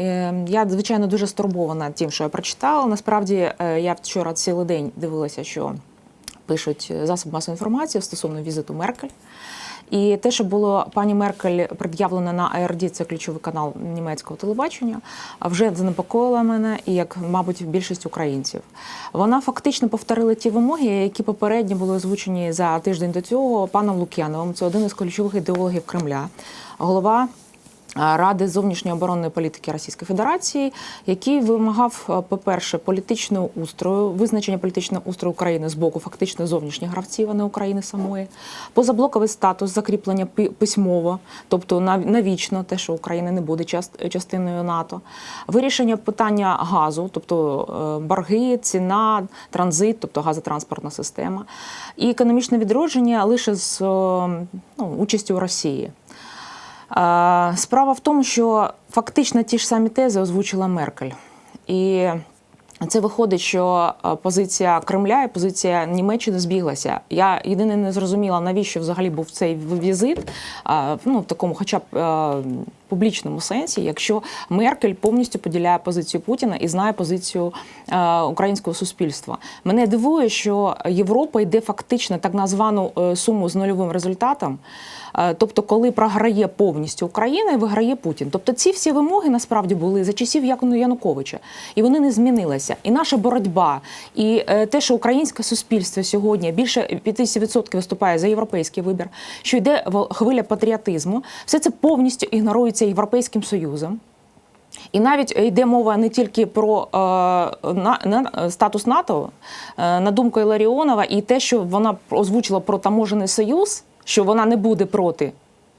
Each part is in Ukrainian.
Е, Я звичайно дуже стурбована тим, що я прочитала. Насправді е, я вчора цілий день дивилася, що пишуть засоби масової інформації стосовно візиту Меркель. І те, що було пані Меркель пред'явлено на ARD, це ключовий канал німецького телебачення, вже занепокоїла мене і як, мабуть, більшість українців. Вона фактично повторила ті вимоги, які попередньо були озвучені за тиждень до цього паном Лук'яновим. Це один із ключових ідеологів Кремля, голова Ради зовнішньої оборонної політики Російської Федерації, який вимагав, е, по-перше, політичного устрою, визначення політичного устрою України з боку фактично зовнішніх гравців, а не України самої, позаблоковий статус закріплення пи- письмово, тобто навічно те, що Україна не буде частиною НАТО, вирішення питання газу, тобто е, борги, ціна, транзит, тобто газотранспортна система, і економічне відродження лише з е, ну, участю Росії. Справа в тому, що фактично ті ж самі тези озвучила Меркель. І це виходить, що е, позиція Кремля і позиція Німеччини збіглася. Я єдине не зрозуміла, навіщо взагалі був цей візит, ну в такому, хоча б е, публічному сенсі, якщо Меркель повністю поділяє позицію Путіна і знає позицію е, українського суспільства. Мене дивує, що Європа йде фактично так названу е, суму з нульовим результатом. Е, Тобто, коли програє повністю Україна і виграє Путін. Тобто ці всі вимоги насправді були за часів Яну- Януковича, і вони не змінилися. І наша боротьба, і те, що українське суспільство сьогодні більше 50% виступає за європейський вибір, що йде хвиля патріотизму, все це повністю ігнорується Європейським Союзом. І навіть йде мова не тільки про е, статус НАТО, е, на думку Іларіонова, і те, що вона озвучила про таможений союз, що вона не буде проти.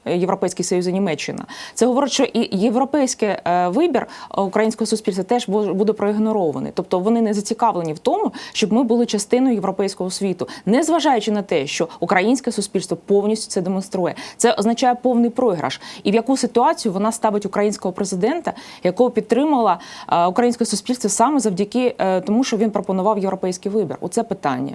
Європейський Союз і Німеччина. Це говорить, що і європейський е, вибір українського суспільства теж бу- буде проігнорований. Тобто вони не зацікавлені в тому, щоб ми були частиною європейського світу, незважаючи на те, що українське суспільство повністю це демонструє. Це означає повний програш. І в яку ситуацію вона ставить українського президента, якого підтримала е, українське суспільство саме завдяки е, тому, що він пропонував європейський вибір. Оце питання.